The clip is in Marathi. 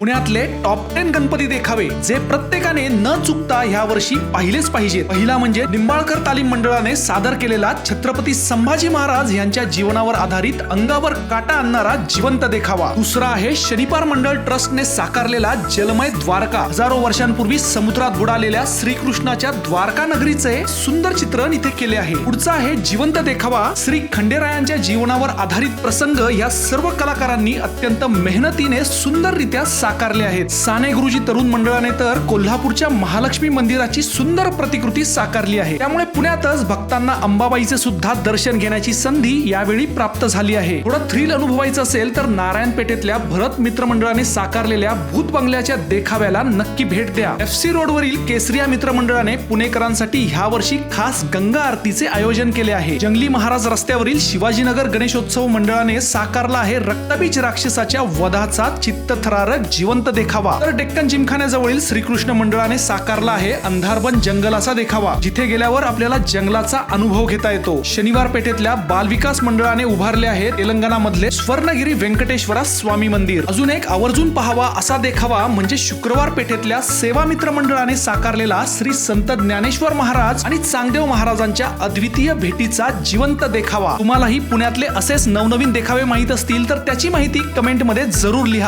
पुण्यातले टॉप टेन गणपती देखावे जे प्रत्येकाने न चुकता ह्या वर्षी पाहिलेच पाहिजे पहिला म्हणजे निंबाळकर तालीम मंडळाने सादर केलेला छत्रपती संभाजी महाराज यांच्या जीवनावर आधारित अंगावर काटा आणणारा जिवंत देखावा. दुसरा आहे शनिपार मंडळ ट्रस्टने साकारलेला जलमय द्वारका. हजारो वर्षांपूर्वी समुद्रात बुडालेल्या श्रीकृष्णाच्या द्वारका नगरीचे सुंदर चित्रण इथे केले आहे. पुढचा आहे जिवंत देखावा. श्री खंडेरायांच्या जीवनावर आधारित प्रसंग या सर्व कलाकारांनी अत्यंत मेहनतीने सुंदररित्या साकारले आहेत. साने गुरुजी तरुण मंडळाने तर कोल्हापूरच्या महालक्ष्मी मंदिराची सुंदर प्रतिकृती साकारली आहे. त्यामुळे पुण्यातच भक्तांना अंबाबाईचे सुद्धा दर्शन घेण्याची संधी यावेळी प्राप्त झाली आहे. थोडं थ्रिल अनुभवायचं असेल तर नारायण पेठेतल्या भरत मित्र मंडळाने साकारलेल्या भूत बंगल्याच्या देखाव्याला नक्की भेट द्या. एफ सी रोडवरील केसरिया मित्र मंडळाने पुणेकरांसाठी ह्या वर्षी खास गंगा आरतीचे आयोजन केले आहे. जंगली महाराज रस्त्यावरील शिवाजीनगर गणेशोत्सव मंडळाने साकारला आहे रक्तबीज राक्षसाच्या वधाचा चित्तथरारक जिवंत देखावा. तर डेक्कन जिमखान्याजवळील श्रीकृष्ण मंडळाने साकारला आहे अंधारबन जंगलाचा देखावा. जिथे गेल्यावर आपल्याला जंगलाचा अनुभव घेता येतो. शनिवार पेठेतल्या बालविकास मंडळाने उभारले आहे तेलंगणा मधले स्वर्णगिरी व्यंकटेश्वरा स्वामी मंदिर. अजून एक आवर्जून पहावा असा देखावा म्हणजे शुक्रवार पेठेतल्या सेवा मित्र मंडळाने साकारलेला श्री संत ज्ञानेश्वर महाराज आणि चांगदेव महाराजांच्या अद्वितीय भेटीचा जिवंत देखावा. तुम्हालाही पुण्यातले असेच नवनवीन देखावे माहीत असतील तर त्याची माहिती कमेंटमध्ये जरूर लिहा.